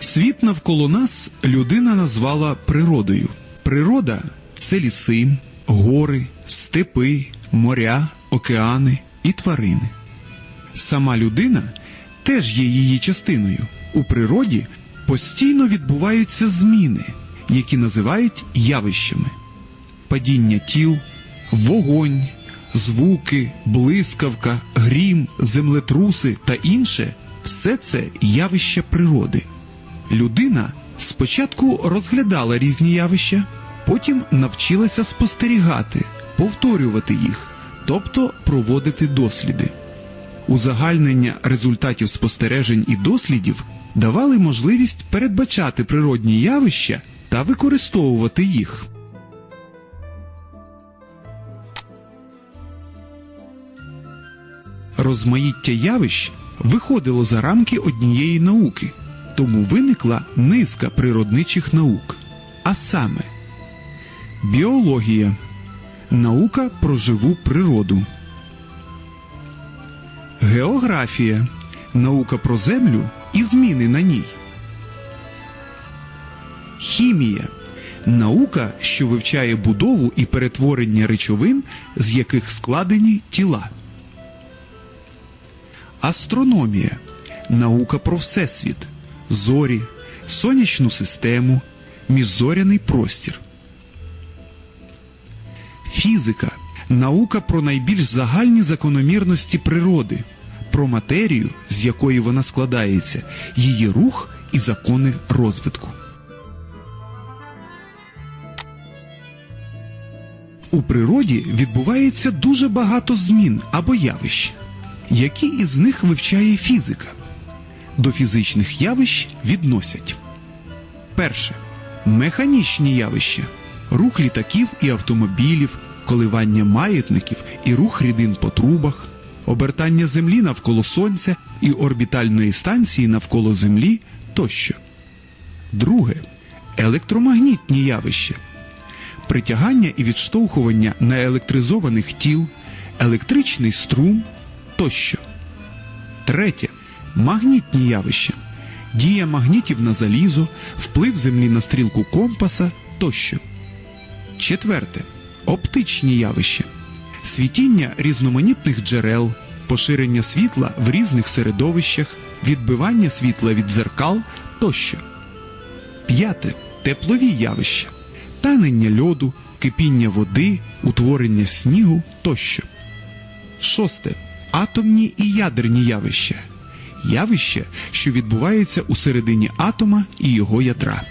Світ навколо нас людина назвала природою. Природа це ліси, гори, степи, моря, океани і тварини. Сама людина теж є її частиною. У природі постійно відбуваються зміни, які називають явищами: падіння тіл, вогонь, звуки, блискавка, грім, землетруси та інше все це явища природи. Людина спочатку розглядала різні явища, потім навчилася спостерігати, повторювати їх, тобто проводити досліди. Узагальнення результатів спостережень і дослідів давали можливість передбачати природні явища та використовувати їх. Розмаїття явищ виходило за рамки однієї науки, тому виникла низка природничих наук. А саме біологія. Наука про живу природу, географія. Наука про землю і зміни на ній, хімія. Наука, що вивчає будову і перетворення речовин, з яких складені тіла. Астрономія. Наука про Всесвіт, зорі, сонячну систему, міжзоряний простір. Фізика наука про найбільш загальні закономірності природи, про матерію, з якої вона складається, її рух і закони розвитку. У природі відбувається дуже багато змін або явищ. Які із них вивчає фізика? До фізичних явищ відносять. Перше. Механічні явища, рух літаків і автомобілів, коливання маятників і рух рідин по трубах, обертання Землі навколо Сонця і орбітальної станції навколо Землі тощо. Друге. Електромагнітні явища, притягання і відштовхування наелектризованих тіл, електричний струм тощо. Третє магнітні явища, дія магнітів на залізо, вплив Землі на стрілку компаса тощо. Четверте оптичні явища, світіння різноманітних джерел, поширення світла в різних середовищах, відбивання світла від дзеркал тощо. П'яте теплові явища, танення льоду, кипіння води, утворення снігу тощо. Шосте атомні і ядерні явища. Явища, що відбувається у середині атома і його ядра.